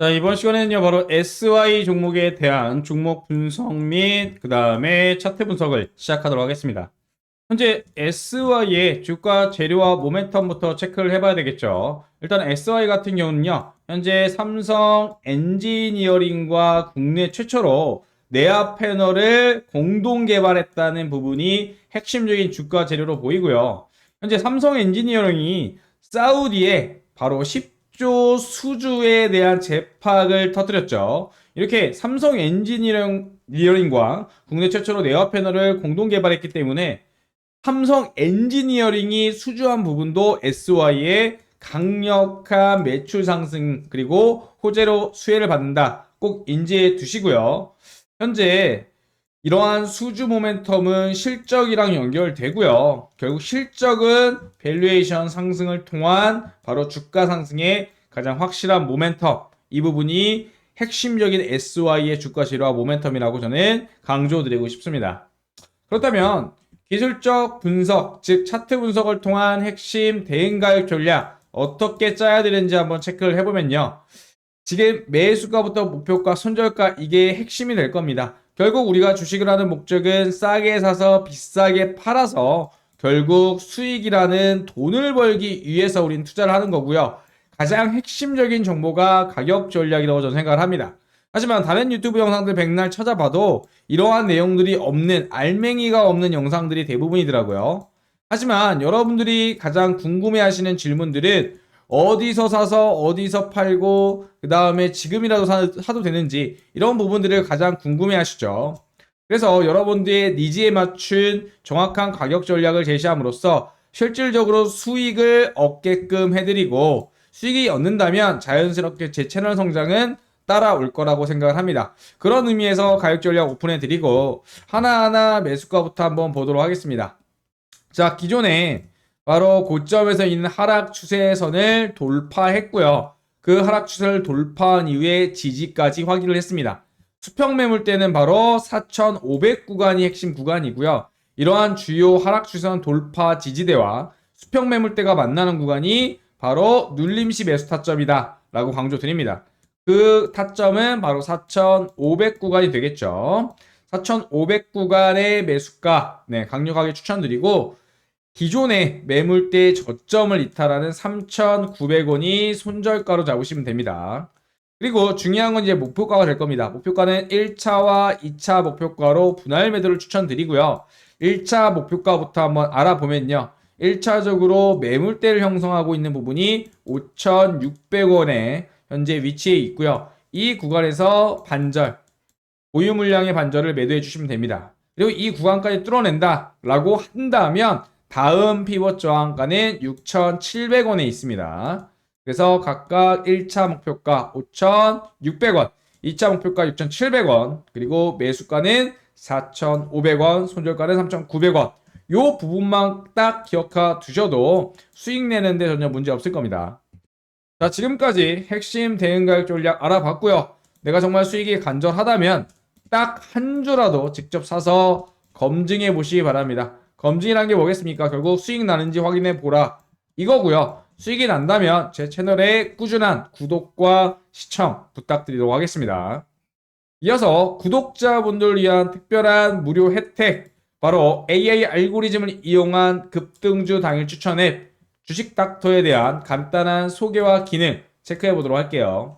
자, 이번 시간에는요, 바로 SY 종목에 대한 종목 분석 및 그 다음에 차트 분석을 시작하도록 하겠습니다. 현재 SY의 주가 재료와 모멘텀부터 체크를 해봐야 되겠죠. 일단 SY 같은 경우는요, 현재 삼성 엔지니어링과 국내 최초로 내압 패널을 공동 개발했다는 부분이 핵심적인 주가 재료로 보이고요. 현재 삼성 엔지니어링이 사우디에 바로 10 조 수주에 대한 재팍을 터뜨렸죠. 이렇게 삼성 엔지니어링과 국내 최초로 내압 패널을 공동 개발했기 때문에 삼성 엔지니어링이 수주한 부분도 SY의 강력한 매출 상승 그리고 호재로 수혜를 받는다. 꼭 인지해 두시고요. 현재 이러한 수주 모멘텀은 실적이랑 연결되고요. 결국 실적은 밸류에이션 상승을 통한 바로 주가 상승의 가장 확실한 모멘텀. 이 부분이 핵심적인 SY의 주가 지루와 모멘텀이라고 저는 강조드리고 싶습니다. 그렇다면 기술적 분석, 즉 차트 분석을 통한 핵심 대응 가격 전략 어떻게 짜야 되는지 한번 체크를 해보면요. 지금 매수가부터 목표가, 손절가 이게 핵심이 될 겁니다. 결국 우리가 주식을 하는 목적은 싸게 사서 비싸게 팔아서 결국 수익이라는 돈을 벌기 위해서 우린 투자를 하는 거고요. 가장 핵심적인 정보가 가격 전략이라고 저는 생각을 합니다. 하지만 다른 유튜브 영상들 백날 찾아봐도 이러한 내용들이 없는 알맹이가 없는 영상들이 대부분이더라고요. 하지만 여러분들이 가장 궁금해 하시는 질문들은 어디서 사서 어디서 팔고 그 다음에 지금이라도 사, 사도 되는지 이런 부분들을 가장 궁금해 하시죠. 그래서 여러분들의 니즈에 맞춘 정확한 가격 전략을 제시함으로써 실질적으로 수익을 얻게끔 해드리고 수익이 얻는다면 자연스럽게 제 채널 성장은 따라올 거라고 생각을 합니다. 그런 의미에서 가격 전략 오픈해 드리고 하나하나 매수가부터 한번 보도록 하겠습니다. 자, 기존에 바로 고점에서 있는 하락 추세선을 돌파했고요. 그 하락 추세를 돌파한 이후에 지지까지 확인을 했습니다. 수평 매물대는 바로 4,500 구간이 핵심 구간이고요. 이러한 주요 하락 추세선 돌파 지지대와 수평 매물대가 만나는 구간이 바로 눌림시 매수 타점이다 라고 강조드립니다. 그 타점은 바로 4,500 구간이 되겠죠. 4,500 구간의 매수가 네, 강력하게 추천드리고 기존의 매물대 저점을 이탈하는 3,900원이 손절가로 잡으시면 됩니다. 그리고 중요한 건 이제 목표가가 될 겁니다. 목표가는 1차와 2차 목표가로 분할 매도를 추천드리고요. 1차 목표가부터 한번 알아보면요. 1차적으로 매물대를 형성하고 있는 부분이 5,600원에 현재 위치해 있고요. 이 구간에서 반절, 보유 물량의 반절을 매도해 주시면 됩니다. 그리고 이 구간까지 뚫어낸다 라고 한다면 다음 피벗 저항가는 6,700원에 있습니다. 그래서 각각 1차 목표가 5,600원, 2차 목표가 6,700원, 그리고 매수가는 4,500원, 손절가는 3,900원. 요 부분만 딱 기억하 두셔도 수익 내는데 전혀 문제 없을 겁니다. 자, 지금까지 핵심 대응 가격 전략 알아봤고요. 내가 정말 수익이 간절하다면 딱 한 주라도 직접 사서 검증해 보시기 바랍니다. 검증이란 게 뭐겠습니까? 결국 수익 나는지 확인해 보라. 이거고요. 수익이 난다면 제 채널의 꾸준한 구독과 시청 부탁드리도록 하겠습니다. 이어서 구독자분들 위한 특별한 무료 혜택 바로 AI 알고리즘을 이용한 급등주 당일 추천 앱 주식 닥터에 대한 간단한 소개와 기능 체크해 보도록 할게요.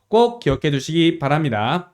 꼭 기억해 두시기 바랍니다.